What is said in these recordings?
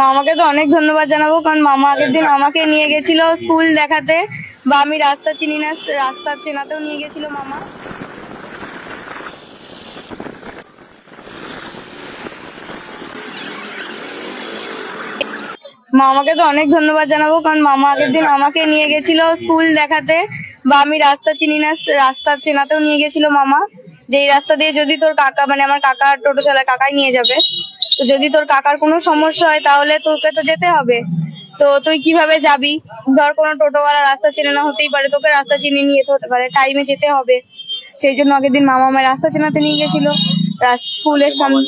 মামাকে তো অনেক ধন্যবাদ জানাব, কারণ মামা আগের দিন আমাকে নিয়ে গেছিল স্কুল দেখাতে, বা আমি রাস্তা চিনি না, রাস্তা চেনাতেও নিয়ে গেছিল মামা। মামাকে তো অনেক ধন্যবাদ জানাব, কারণ মামা আগের দিন আমাকে নিয়ে গেছিল স্কুল দেখাতে, বা আমি রাস্তা চিনি না, রাস্তা চেনাতেও নিয়ে গেছিল মামা। যে রাস্তা দিয়ে যদি তোর কাকা মানে আমার কাকা টোটো চালায়, কাকাই নিয়ে যাবে। যদি তোর কাকার কোনো সমস্যা হয় তাহলে তোকে তো যেতে হবে। তো তুই কীভাবে যাবি? ধর কোনো টোটোওয়ালা রাস্তা চেনে না হতেই পারে তোকে রাস্তা চিনে নিয়ে যেতে হতে পারে টাইমে যেতে হবে। সেই জন্য আগের দিন মামা আমার রাস্তা চেনাতে নিয়ে গেছিল। স্কুলের সামনে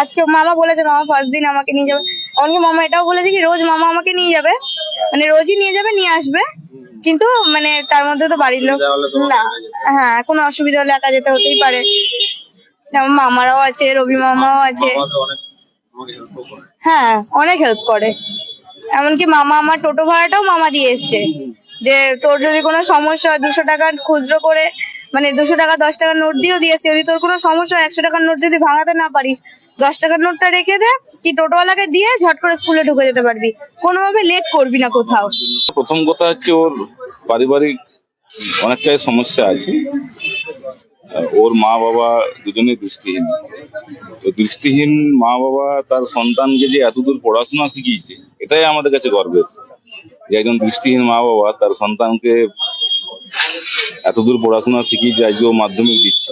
আজকে মামা বলেছে মামা ফার্স্ট দিন আমাকে নিয়ে যাবে। এমনকি মামা এটাও বলেছে কি রোজ মামা আমাকে নিয়ে যাবে। মানে রোজই নিয়ে যাবে নিয়ে আসবে। কিন্তু মানে তার মধ্যে তো বাড়ির লোক না হ্যাঁ কোনো অসুবিধা হলে একা যেতে হতেই পারে। যেমন মামারাও আছে রবি মামাও আছে। হ্যাঁ অনেক হেল্প করে। এমনকি মামা আমার টোটো ভাড়াটাও মামা দিয়ে এসছে যে তোর যদি কোনো সমস্যা হয় দুশো টাকা খুচরো করে মানে দুশো টাকা দশ টাকার নোট দিয়েও দিয়েছে। যদি তোর কোনো সমস্যা হয় একশো টাকার নোট যদি ভাঙাতে না পারিস দশ টাকার নোটটা রেখে দে কি টোটোওয়ালাকে দিয়ে ঝট করে স্কুলে ঢুকে যেতে পারবি। কোনোভাবে লেট করবি না কোথাও। প্রথম কথা হচ্ছে ওর পারিবারিক অনেকটাই সমস্যা আছে। ওর মা বাবা দুজনেই দৃষ্টিহীন। দৃষ্টিহীন মা বাবা তার সন্তানকে যে এতদূর পড়াশোনা শিখিয়েছে, এটাই আমাদের কাছে গর্বের। যে একজন দৃষ্টিহীন মা বাবা তার সন্তানকে এতদূর পড়াশোনা শিখিয়েছে আজকে ও মাধ্যমিক দিচ্ছে।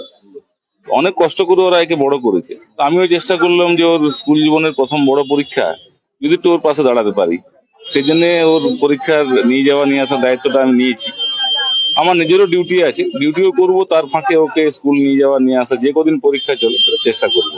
অনেক কষ্ট করে ওরা একে বড় করেছে। তো আমিও চেষ্টা করলাম যে ওর স্কুল জীবনের প্রথম বড় পরীক্ষা যদি একটু ওর পাশে দাঁড়াতে পারি। সেই জন্য ওর পরীক্ষার নিয়ে যাওয়া, নিয়ে আসার দায়িত্বটা আমি নিয়েছি। আমার নিজেরও ডিউটি আছে। ডিউটিও করব, তার ফাঁকে ওকে স্কুল নিয়ে যাওয়া, নিয়ে আসা, যে কদিন পরীক্ষা চলে চেষ্টা করব।